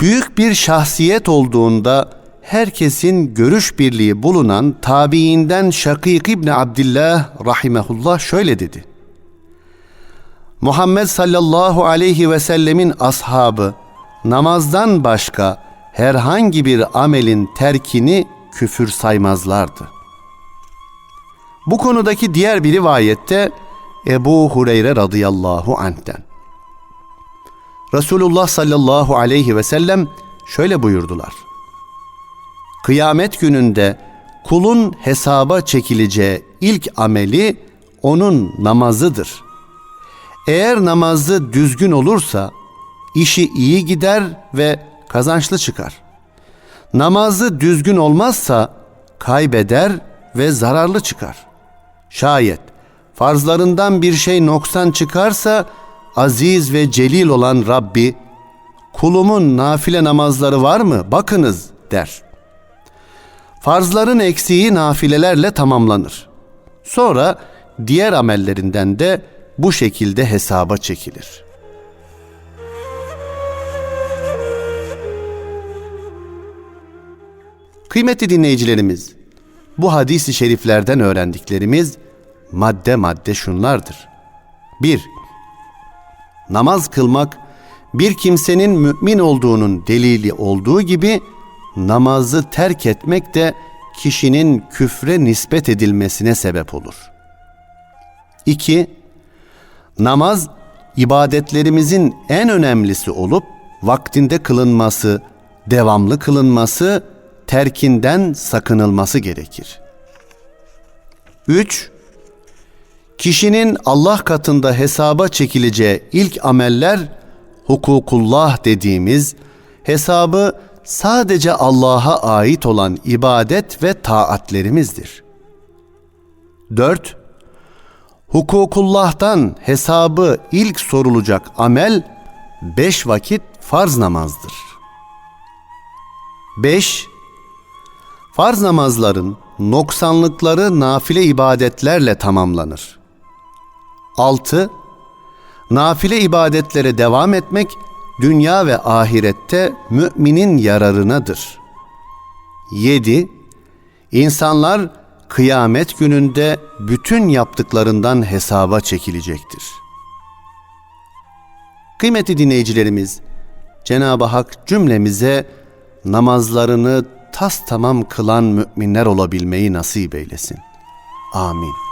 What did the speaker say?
büyük bir şahsiyet olduğunda herkesin görüş birliği bulunan tabiinden Şakik İbni Abdillah rahimehullah şöyle dedi. Muhammed sallallahu aleyhi ve sellemin ashabı namazdan başka herhangi bir amelin terkini küfür saymazlardı. Bu konudaki diğer bir rivayette Ebu Hureyre radıyallahu anh'ten. Resulullah sallallahu aleyhi ve sellem şöyle buyurdular. Kıyamet gününde kulun hesaba çekileceği ilk ameli onun namazıdır. Eğer namazı düzgün olursa işi iyi gider ve kazançlı çıkar. Namazı düzgün olmazsa kaybeder ve zararlı çıkar. Şayet farzlarından bir şey noksan çıkarsa aziz ve celil olan Rabbi kulumun nafile namazları var mı bakınız der. Farzların eksiği nafilelerle tamamlanır. Sonra diğer amellerinden de bu şekilde hesaba çekilir. Kıymetli dinleyicilerimiz, bu hadis-i şeriflerden öğrendiklerimiz madde madde şunlardır. 1. Namaz kılmak bir kimsenin mümin olduğunun delili olduğu gibi namazı terk etmek de kişinin küfre nispet edilmesine sebep olur. 2. Namaz ibadetlerimizin en önemlisi olup vaktinde kılınması, devamlı kılınması, terkinden sakınılması gerekir. 3. Kişinin Allah katında hesaba çekileceği ilk ameller hukukullah dediğimiz hesabı sadece Allah'a ait olan ibadet ve taatlerimizdir. 4. Hukukullah'tan hesabı ilk sorulacak amel beş vakit farz namazdır. 5. Farz namazların noksanlıkları nafile ibadetlerle tamamlanır. 6. Nafile ibadetlere devam etmek dünya ve ahirette müminin yararınadır. 7. İnsanlar kıyamet gününde bütün yaptıklarından hesaba çekilecektir. Kıymetli dinleyicilerimiz, Cenab-ı Hak cümlemize namazlarını tas tamam kılan müminler olabilmeyi nasip eylesin. Amin.